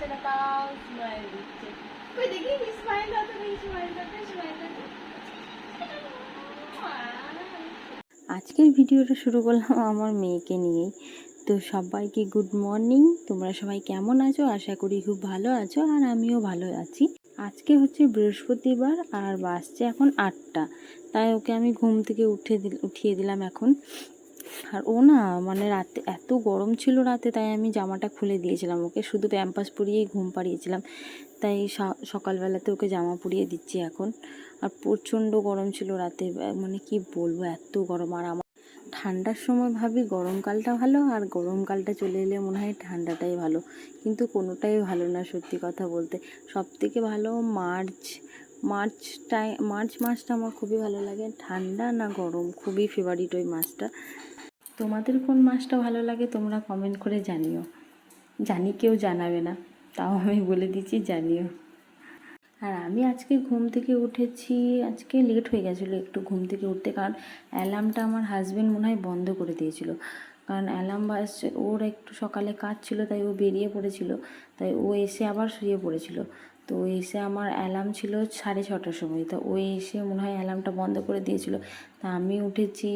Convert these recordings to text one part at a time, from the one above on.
পারছে না তাও স্মাইল দিচ্ছে কই দেখি স্মাইল দাও তুমি স্মাইল দাও স্মাইল দাও আজকের ভিডিওটা শুরু করলাম আমার মেয়েকে নিয়েই তো সবাইকে গুড মর্নিং তোমরা সবাই কেমন আছো? আশা করি খুব ভালো আছো আর আমিও ভালো আছি। আজকে হচ্ছে বৃহস্পতিবার আর বাসছে এখন আটটা। তাই ওকে আমি ঘুম থেকে উঠে উঠিয়ে দিলাম এখন। আর ও না মানে রাতে এত গরম ছিল রাতে, তাই আমি জামাটা খুলে দিয়েছিলাম ওকে। শুধু প্যাম্পাস পরিয়েই ঘুম পাড়িয়েছিলাম। তাই সকালবেলাতে ওকে জামা পরিয়ে দিচ্ছি এখন। আর প্রচণ্ড গরম ছিল রাতে। মানে কি বলব, এত গরম। আর আমার ঠান্ডার সময় ভাবি গরমকালটা ভালো, আর গরমকালটা চলে এলে মনে হয় ঠান্ডাটাই ভালো। কিন্তু কোনোটাই ভালো না সত্যি কথা বলতে। সব থেকে ভালো মার্চ মার্চটাই মার্চ মাসটা আমার খুবই ভালো লাগে। ঠান্ডা না গরম? খুবই ফেভারিট ওই মাসটা। তোমাদের কোন মাছটা ভালো লাগে তোমরা কমেন্ট করে জানিও। জানি কেউ জানাবে না, তাও আমি বলে দিচ্ছি জানিও। আর আমি আজকে ঘুম থেকে উঠেছি, আজকে লেট হয়ে গেছিল একটু ঘুম থেকে উঠতে, কারণ অ্যালার্মটা আমার হাজবেন্ড মনে হয় বন্ধ করে দিয়েছিল। কারণ অ্যালার্ম বাজছে, ওর একটু সকালে কাজ ছিল, তাই ও বেরিয়ে পড়েছিল, তাই ও এসে আবার শুয়ে পড়েছিল। তো এসে আমার অ্যালার্ম ছিল সাড়ে ছটার সময়। তা ওই এসে মনে হয় অ্যালার্মটা বন্ধ করে দিয়েছিল। তা আমি উঠেছি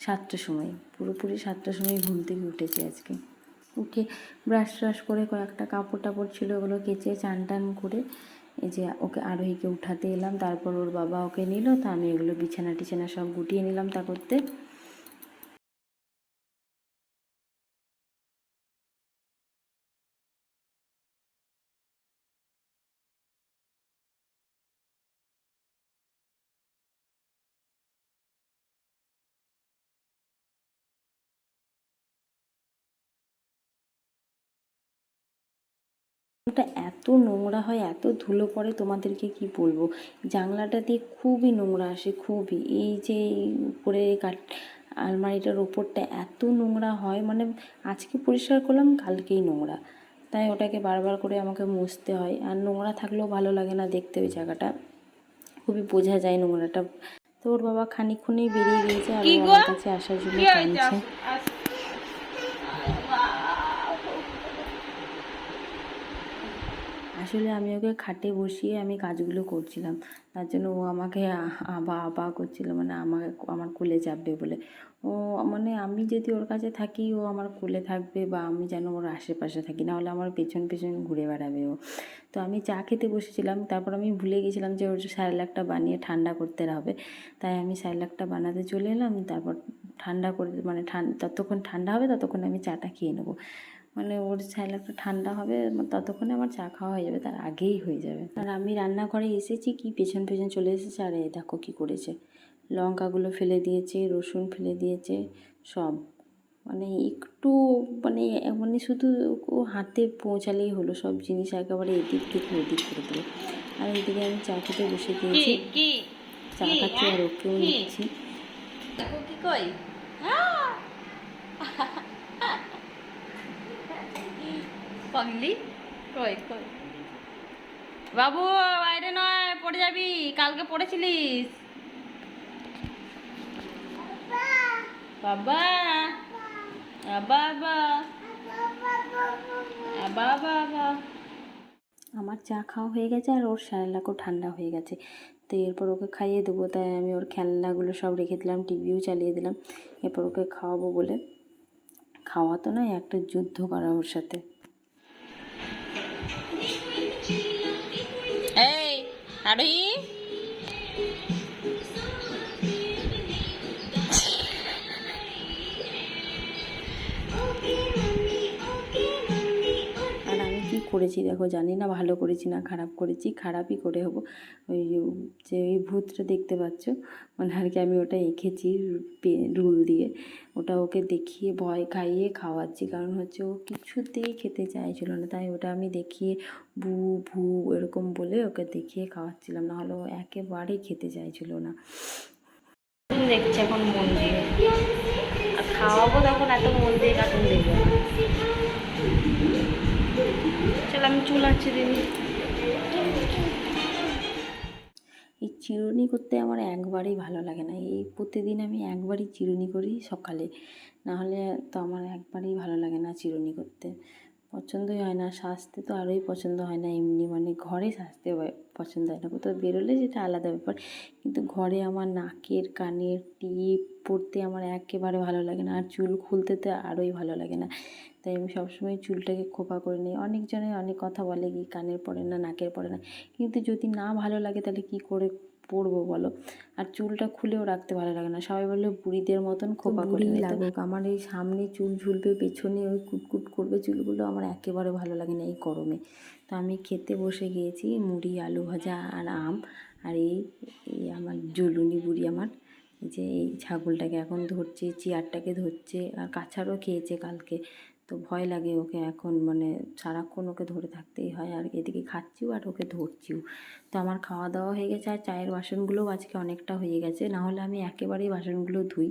সাতটার সময়। পুরোপুরি সাতটার সময় ঘুম থেকে উঠেছি আজকে। উঠে ব্রাশ ট্রাশ করে কয়েকটা কাপড় টাপড় ছিল ওগুলো কেচে চান টান করে এই যে ওকে আরোহীকে উঠাতে এলাম। তারপর ওর বাবা ওকে নিল। তা আমি এগুলো বিছানা টিছানা সব গুটিয়ে নিলাম তা করতে। ওটা এত নোংরা হয় এত ধুলো পড়ে তোমাদেরকে কি বলব? জানলাটা দিয়ে খুবই নোংরা আসে খুবই। এই যে উপরে কাট আলমারিটার ওপরটা এত নোংরা হয় মানে আজকে পরিষ্কার করলাম কালকেই নোংরা। তাই ওটাকে বারবার করে আমাকে মুছতে হয়। আর নোংরা থাকলেও ভালো লাগে না দেখতে ওই জায়গাটা। খুবই বোঝা যায় নোংরাটা। তো ওর বাবা খানিক্ষণেই বেরিয়ে গিয়েছে আর আমার কাছে আসার জন্য কাঁদছে। আসলে আমি ওকে খাটে বসিয়ে আমি কাজগুলো করছিলাম। তার জন্য ও আমাকে আবা আবা করছিল মানে আমাকে আমার কোলে চাপবে বলে। ও মানে আমি যদি ওর কাছে থাকি, ও আমার কোলে থাকবে বা আমি যেন ওর আশেপাশে থাকি না হলে আমার পেছন পেছন ঘুরে বেড়াবে ও। তো আমি চা খেতে বসেছিলাম, তারপর আমি ভুলে গেছিলাম যে ওর স্যারেলাকটা বানিয়ে ঠান্ডা করতে হবে। তাই আমি স্যারেলাকটা বানাতে চলে এলাম, তারপর ঠান্ডা করে মানে ঠান্ডা ততক্ষণ ঠান্ডা হবে ততক্ষণ আমি চাটা খেয়ে নেব। মানে ওর স্যালাডটা ঠান্ডা হবে ততক্ষণে আমার চা খাওয়া হয়ে যাবে তার আগেই হয়ে যাবে। আর আমি রান্নাঘরে এসেছি কি পেছন পেছন চলে এসেছে আর দেখো কী করেছে। লঙ্কাগুলো ফেলে দিয়েছে রসুন ফেলে দিয়েছে সব। মানে একটু মানে মানে শুধু ও হাতে পৌঁছালেই হলো সব জিনিস একেবারে এদিক থেকে ওদিক করে দিল। আর এদিকে আমি চা খেতে বসে দিয়েছি চা খাচ্ছি আর ওকেও নিচ্ছি। দেখো কি কই। পাগলি? কই কই? বাবু, বাইরে নয়, পড়ে যাবি, কালকে পড়েছিলিস। বাবা বাবা বাবা আমার চা খাওয়া হয়ে গেছে আর ওর স্যারেলাকও ঠান্ডা হয়ে গেছে। তো এরপর ওকে খাইয়ে দেবো, তাই আমি ওর খেলনাগুলো সব রেখে দিলাম, টিভিও চালিয়ে দিলাম। এরপর ওকে খাওয়াবো বলে। খাওয়া তো নয়, একটা যুদ্ধ করা ওর সাথে। আরোহী করেছি, দেখো জানি না ভালো করেছি না খারাপ করেছি, খারাপই করে হব। ওই যে ওই ভূতটা দেখতে পাচ্ছ? মানে আর কি আমি ওটা এঁকেছি রুল দিয়ে। ওটা ওকে দেখিয়ে ভয় খাইয়ে খাওয়াচ্ছি, কারণ হচ্ছে ও কিছুতেই খেতে চাইছিল না। তাই ওটা আমি দেখিয়ে ভু ভু এরকম বলে ওকে দেখিয়ে খাওয়াচ্ছিলাম, নাহলে ও একেবারেই খেতে চাইছিল না। দেখছে এখন মন দিয়ে। আর খাওয়াবো তখন এত মন দিয়ে কার্টুন দেখবে আমি চুল এই চিরুনি করতে আমার একবারেই ভালো লাগে না। এই প্রতিদিন আমি একবারই চিরুনি করি সকালে। নাহলে তো আমার একবারেই ভালো লাগে না চিরুনি করতে। পছন্দই হয় না, সাজতে তো আরোই পছন্দ হয় না এমনি। মানে ঘরে সাজতে পছন্দ হয় না। কোথাও বেরোলে সেটা আলাদা ব্যাপার। কিন্তু ঘরে আমার নাকের, কানের টিপ পরতে আমার একেবারে ভালো লাগে না। আর চুল খুলতে তো আরোই ভালো লাগে না। তাই আমি সবসময় চুলটাকে খোপা করে নিই। অনেকজনে অনেক কথা বলে কি কানের পড়ে না নাকের পড়ে না। কিন্তু যদি না ভালো লাগে তাহলে কি করে পরবো বলো? আর চুলটা খুলেও রাখতে ভালো লাগে না। সবাই বলে বুড়িদের মতন খোপা করে লাগুক। আমার এই সামনে চুল ঝুলবে পেছনে ওই কুটকুট করবে চুলগুলো আমার একেবারে ভালো লাগে না এই গরমে। তো আমি খেতে বসে গিয়েছি মুড়ি আলু ভাজা আর আম। আর এই এই আমার জুলুনি বুড়ি আমার যে এই ছাগলটাকে এখন ধরছে চেয়ারটাকে ধরছে আর কাছারও খেয়েছে কালকে। তো ভয় লাগে ওকে এখন মানে সারাক্ষণ ওকে ধরে থাকতেই হয় আর এদিকে খাচ্ছিও আর ওকে ধরছিও। তো আমার খাওয়া দাওয়া হয়ে গেছে আর চায়ের বাসনগুলোও আজকে অনেকটা হয়ে গেছে। না হলে আমি একেবারেই বাসনগুলো ধুই।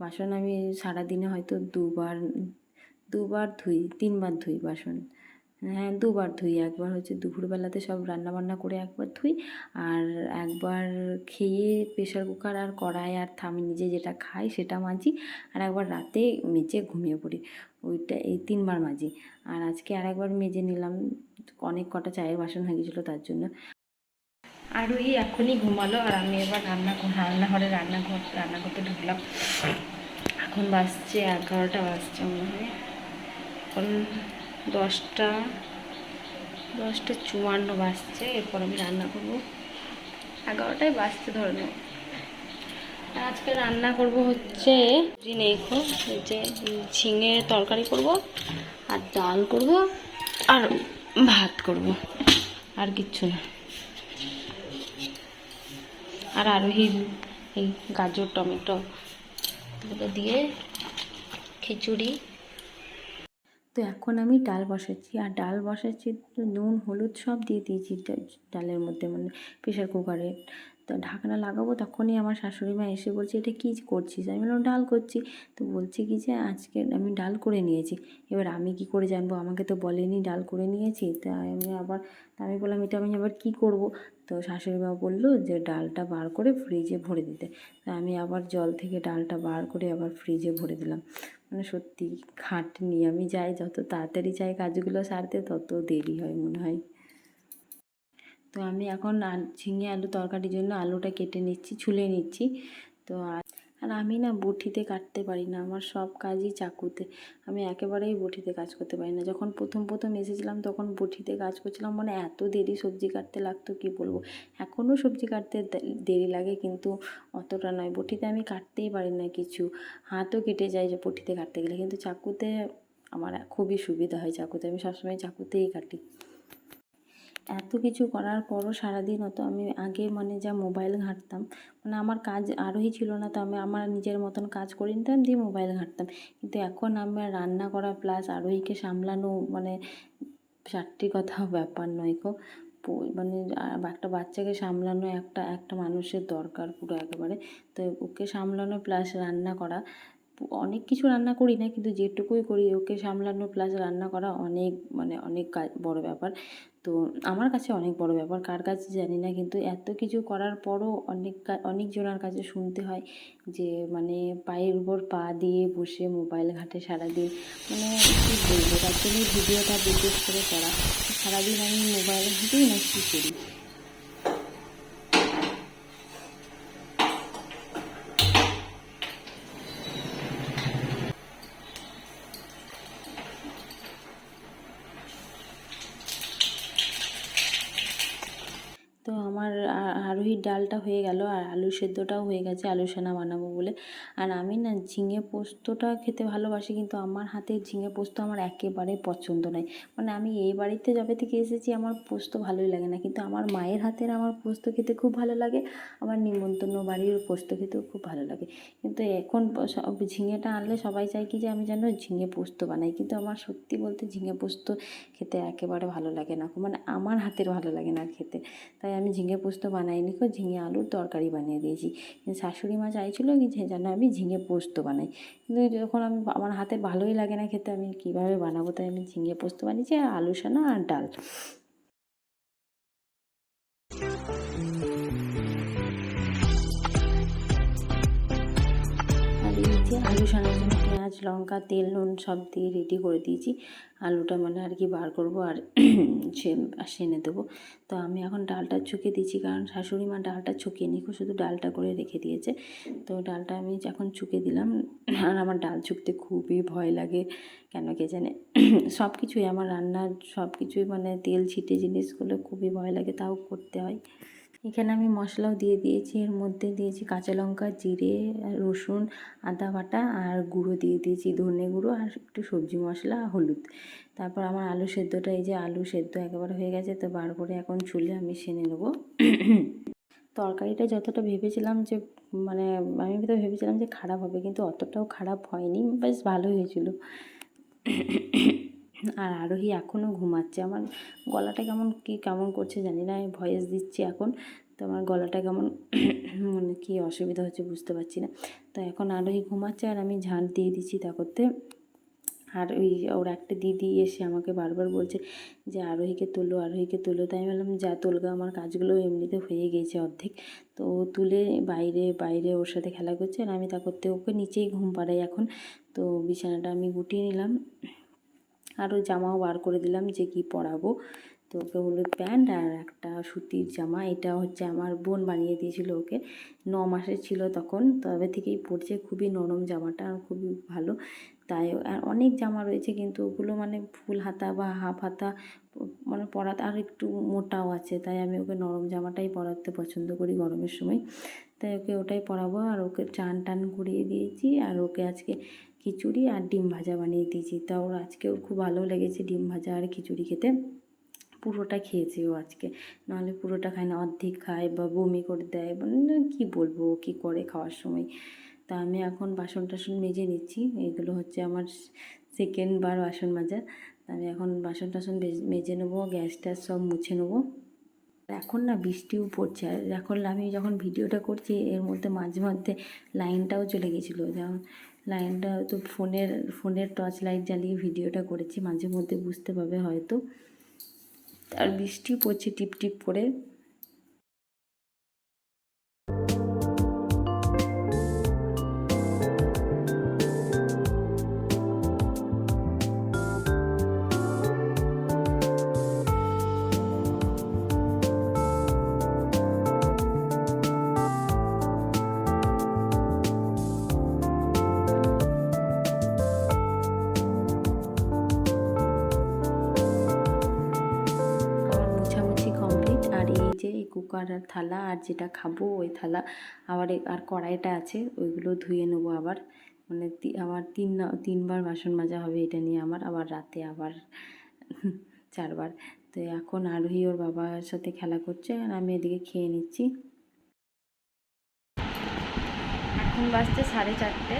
বাসন আমি সারাদিনে হয়তো দুবার দুবার ধুই, তিনবার ধুই বাসন। হ্যাঁ দুবার ধুই। একবার হচ্ছে দুপুরবেলাতে সব রান্না বান্না করে একবার ধুই আর একবার খেয়ে প্রেশার কুকার আর কড়াই আর থামি, নিজে যেটা খাই সেটা মাজি আর একবার রাতে মেজে ঘুমিয়ে পড়ি। ওইটা এই তিনবার মাজি। আর আজকে আর একবার মেজে নিলাম, অনেক কটা চায়ের বাসন হয়ে গেছিল তার জন্য। আর ওই এখনই ঘুমালো আর আমি এবার রান্না রান্নাঘরে রান্নাঘর, রান্না করতে ঢুকলাম। এখন বাজছে এগারোটা বাজছে মনে হয়। এখন দশটা দশটা চুয়ান্ন বাজছে, এরপর আমি রান্না করব। এগারোটায় বাজতে ধরে আজকে রান্না করব হচ্ছে নেইখো যে ঝিঙে তরকারি করব, আর ডাল করব, আর ভাত করব, আর কিচ্ছু না। আর আরোহী এই গাজর, টমেটো এগুলো দিয়ে খিচুড়ি। তো এখন আমি ডাল বসাচ্ছি, আর ডাল বসাচ্ছি, নুন, হলুদ সব দিয়ে দিয়েছি ডালের মধ্যে মানে প্রেশার কুকারে। তো ঢাকনা লাগাবো তখনই আমার শাশুড়ি মা এসে বলছে, এটা কী করছিস? আমি বললাম, ডাল করছি। তো বলছে কি যে, আজকে আমি ডাল করে নিয়েছি। এবার আমি কি করে জানব? আমাকে তো বলেনি ডাল করে নিয়েছি, তাই আমি আবার, তা আমি বললাম, এটা আমি আবার কী করব? তো শাশুড়ি মা বলল যে, ডালটা বার করে ফ্রিজে ভরে দিতে। তা আমি আবার জল থেকে ডালটা বার করে আবার ফ্রিজে ভরে দিলাম। মানে সত্যি খাটনি, আমি যাই যত তাড়াতাড়ি চাই কাজগুলো সারতে তত দেরি হয় মনে হয়। তো আমি এখন ঝিঙে আলু তরকারির জন্য আলুটা কেটে নিচ্ছি, ছুলে নিচ্ছি। তো আর আর আমি না বটিতে কাটতে পারি না, আমার সব কাজই চাকুতে। আমি একেবারেই বটিতে কাজ করতে পারি না। যখন প্রথম প্রথম এসেছিলাম তখন বটিতে কাজ করছিলাম মানে এত দেরি সবজি কাটতে লাগতো, কি বলব? এখনও সবজি কাটতে দেরি লাগে, কিন্তু অতটা নয়। বটিতে আমি কাটতেই পারি না কিছু। হাতও কেটে যায় যে বটিতে কাটতে গেলে, কিন্তু চাকুতে আমার খুবই সুবিধা হয় চাকুতে। আমি সবসময় চাকুতেই কাটি। এত কিছু করার পরও সারাদিন অত আমি আগে মানে যা মোবাইল ঘাঁটতাম মানে আমার কাজ আরোই ছিল না তো আমি আমার নিজের মতন কাজ করে নিতাম, দিয়ে মোবাইল ঘাঁটতাম। কিন্তু এখন আমার রান্না করা প্লাস আরোহীকে সামলানো মানে চারটি কথা ব্যাপার নয় গো। মানে একটা বাচ্চাকে সামলানো একটা একটা মানুষের দরকার পুরো একেবারে। তো ওকে সামলানো প্লাস রান্না করা অনেক কিছু রান্না করি না, কিন্তু যেটুকুই করি ওকে সামলানো প্লাস রান্না করা অনেক মানে অনেক বড় ব্যাপার। তো আমার কাছে অনেক বড় ব্যাপার, কার কাছে জানি না, কিন্তু এত কিছু করার পরও অনেক অনেক জনের কাছে শুনতে হয় যে মানে পায়ের উপর পা দিয়ে বসে মোবাইল ঘাটে সারাদিন। মানে কী বলব, তার জন্যই ভিডিওটা বিশেষ করে করা। সারাদিন আমি মোবাইল ঘাটেই না কী করি। আরোহীর ডালটা হয়ে গেল আর আলু সেদ্ধটাও হয়ে গেছে, আলু সেনা বানাবো বলে। আর আমি না ঝিঙে পোস্তটা খেতে ভালোবাসি, কিন্তু আমার হাতের ঝিঙে পোস্ত আমার একেবারে পছন্দ নয় মানে আমি এই বাড়িতে যবে থেকে এসেছি, আমার পোস্ত ভালোই লাগে না, কিন্তু আমার মায়ের হাতের আমার পোস্ত খেতে খুব ভালো লাগে, আমার নিমন্ত্রণ বাড়ির পোস্ত খেতেও খুব ভালো লাগে। কিন্তু এখন সব ঝিঙেটা আনলে সবাই চায় কি যে আমি যেন ঝিঙে পোস্ত বানাই, কিন্তু আমার সত্যি বলতে ঝিঙে পোস্ত খেতে একেবারে ভালো লাগে না মানে আমার হাতের ভালো লাগে না খেতে। তাই আমি ঝিঙে পোস্ত বানাইনি কো ঝিঙে আলুর তরকারি বানিয়ে দিয়েছি। কিন্তু শাশুড়ি মা চাইছিলো কি যেন আমি ঝিঙে পোস্ত বানাই। কিন্তু যখন আমি আমার হাতে ভালোই লাগে না খেতে, আমি কীভাবে বানাবো? তাই আমি ঝিঙে পোস্ত বানিয়েছি আর আলু সানা আর ডাল। আলু সানার জন্য পেঁয়াজ, লঙ্কা, তেল, নুন সব দিয়ে রেডি করে দিয়েছি। আলুটা মানে আর কি বার করব আর সে সেনে দেবো। তো আমি এখন ডালটা ছুকে দিচ্ছি কারণ শাশুড়ি মা ডালটা ছুকিয়ে নিখো শুধু ডালটা করে রেখে দিয়েছে। তো ডালটা আমি এখন ছুকে দিলাম, আর আমার ডাল ছুকতে খুবই ভয় লাগে। কেন কে জানে? সব কিছুই আমার রান্নার সব কিছুই মানে তেল ছিটে জিনিসগুলো খুবই ভয় লাগে, তাও করতে হয়। এখানে আমি মশলাও দিয়ে দিয়েছি, এর মধ্যে দিয়েছি কাঁচা লঙ্কা, জিরে, রসুন, আদা বাটা আর গুঁড়ো দিয়ে দিয়েছি, ধনে গুঁড়ো আর একটু সবজি মশলা, হলুদ। তারপর আমার আলু সেদ্ধটা, এই যে আলু সেদ্ধ একেবারে হয়ে গেছে, তো বার করে এখন চুলে আমি সেনে নেব। তরকারিটা যতটা ভেবেছিলাম যে মানে আমি তো ভেবেছিলাম যে খারাপ হবে, কিন্তু অতটাও খারাপ হয়নি, বেশ ভালোই হয়েছিল। আর আরোহী এখনও ঘুমাচ্ছে। আমার গলাটা কেমন কি কেমন করছে জানি না, আমি ভয়েস দিচ্ছি এখন। তো আমার গলাটা কেমন মানে কী অসুবিধা হচ্ছে বুঝতে পারছি না। তো এখন আরোহী ঘুমাচ্ছে আর আমি ঝাঁট দিয়ে দিচ্ছি তা করতে আর ওই ওর একটা দিদি এসে আমাকে বারবার বলছে যে, আরোহীকে তোলো আরোহীকে তোলো। তাই আমি বললাম, যা তোলগা, আমার কাজগুলো এমনিতে হয়ে গেছে অর্ধেক। তো ও তুলে বাইরে বাইরে ওর সাথে খেলা করছে আর আমি তা করতে ওকে নিচেই ঘুম পাড়াই এখন। তো বিছানাটা আমি গুটিয়ে নিলাম। আরও জামাও বার করে দিলাম যে কি পরাবো। তো ওকে হলুদ প্যান্ট আর একটা সুতির জামা। এটা হচ্ছে আমার বোন বানিয়ে দিয়েছিল ওকে। ন মাসের ছিল তখন। তবে থেকেই পরছে। খুবই নরম জামাটা খুবই ভালো। তাই আর অনেক জামা রয়েছে কিন্তু ওগুলো মানে ফুল হাতা বা হাফ হাতা মানে পরাতে আর একটু মোটাও আছে। তাই আমি ওকে নরম জামাটাই পরাতে পছন্দ করি গরমের সময়। তাই ওকে ওটাই পরাবো। আর ওকে চান টান করিয়ে দিয়েছি। আর ওকে আজকে খিচুড়ি আর ডিম ভাজা বানিয়ে দিয়েছি। তা ওর আজকে ওর খুব ভালো লেগেছে ডিম ভাজা আর খিচুড়ি খেতে। পুরোটা খেয়েছে ও আজকে। নাহলে পুরোটা খায় না, অর্ধেক খায় বা বমি করে দেয় মানে কী বলব কী করে খাওয়ার সময়। তা আমি এখন বাসন টাসন মেজে নিচ্ছি। এগুলো হচ্ছে আমার সেকেন্ড বার বাসন মাজা। আমি এখন বাসন টাসন মেজে নেব, গ্যাস ট্যাস সব মুছে নেব। এখন না বৃষ্টিও পড়ছে। আর এখন আমি যখন ভিডিওটা করছি, এর মধ্যে মাঝে মধ্যে লাইনটাও চলে গেছিল। যেমন লাইনটা হয়তো ফোনের ফোনের টর্চ লাইট জ্বালিয়ে ভিডিওটা করেছি মাঝে মধ্যে বুঝতে পারবে হয়তো। আর বৃষ্টি পড়ছে টিপ টিপ করে। আর থালা, আর যেটা খাব ওই থালা। আবার আর কড়াইটা আছে, ওইগুলো ধুয়ে নেব আবার। মানে আবার তিন তিনবার বাসন মাজা হবে এটা নিয়ে আমার, আবার রাতে আবার চারবার। তো এখন আরোহী ওর বাবার সাথে খেলা করছে, আর আমি এদিকে খেয়ে নিচ্ছি। এখন বাজছে সাড়ে চারটে।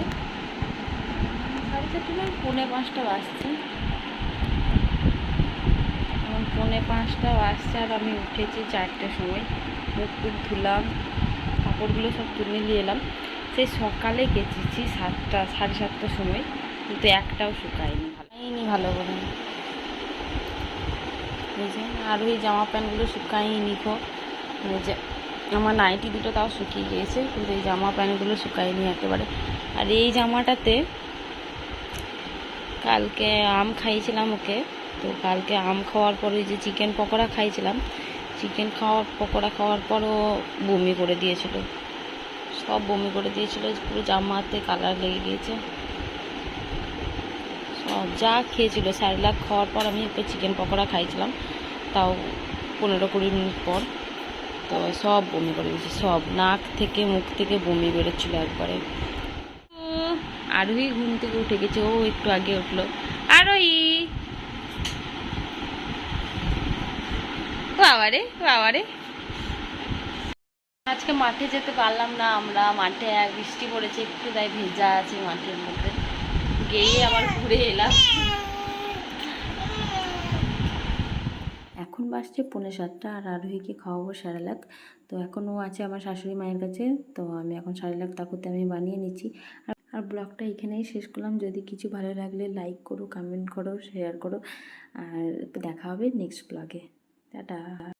সাড়ে চারটে পৌনে পাঁচটা বাজছে। পৌনে পাঁচটা বাজছে আর আমি উঠেছি চারটের সময়। মুখ টুক ধুলাম, কাপড়গুলো সব তুলে নিয়ে এলাম। সেই সকালে কেচেছি সাতটা, সাড়ে সাতটার সময়, কিন্তু একটাও শুকায়নি শুকায়নি ভালো করে। যে, আর ওই জামা প্যান্টগুলো শুকায়নি খো যে, আমার নাইটি দুটো তাও শুকিয়ে গিয়েছে, কিন্তু এই জামা প্যান্টগুলো শুকায়নি একেবারে। আর এই জামাটাতে কালকে আম খাইয়েছিলাম ওকে। তো কালকে আম খাওয়ার পরে যে চিকেন পকোড়া খাইছিলাম, চিকেন খাওয়ার, পকোড়া খাওয়ার পরও বমি করে দিয়েছিল। সব বমি করে দিয়েছিল, পুরো জামাতে কালার লেগে গিয়েছে। সব যা খেয়েছিল স্যারলাক খাওয়ার পর আমি একটু চিকেন পকোড়া খাইছিলাম, তাও পনেরো কুড়ি মিনিট পর। তো সব বমি করে দিয়েছে, সব নাক থেকে, মুখ থেকে বমি বেরোচ্ছিল একবারে। আরোহী ঘুম থেকে উঠে গেছে, ও একটু আগে উঠল। আরোহী! বাবারে বাবারে। আজকে মাঠে যেতে পারলাম না আমরা মাঠে এক বৃষ্টি পড়েছে একটু তাই ভেজা আছে মাঠের মধ্যে। গিয়ে আবার ঘুরে এলাম। এখন বাসছে পৌনে সাতটা আর আরোহীকে খাওয়াবো স্যারেলাক তো এখন ও আছে আমার শাশুড়ি মায়ের কাছে তো আমি এখন স্যারেলাক তাকুতে আমি বানিয়ে নিচ্ছি। আর আর ব্লগটা এখানেই শেষ করলাম। যদি কিছু ভালো লাগলে লাইক করো কমেন্ট করো শেয়ার করো। আর দেখা হবে নেক্সট ব্লগে 哒哒。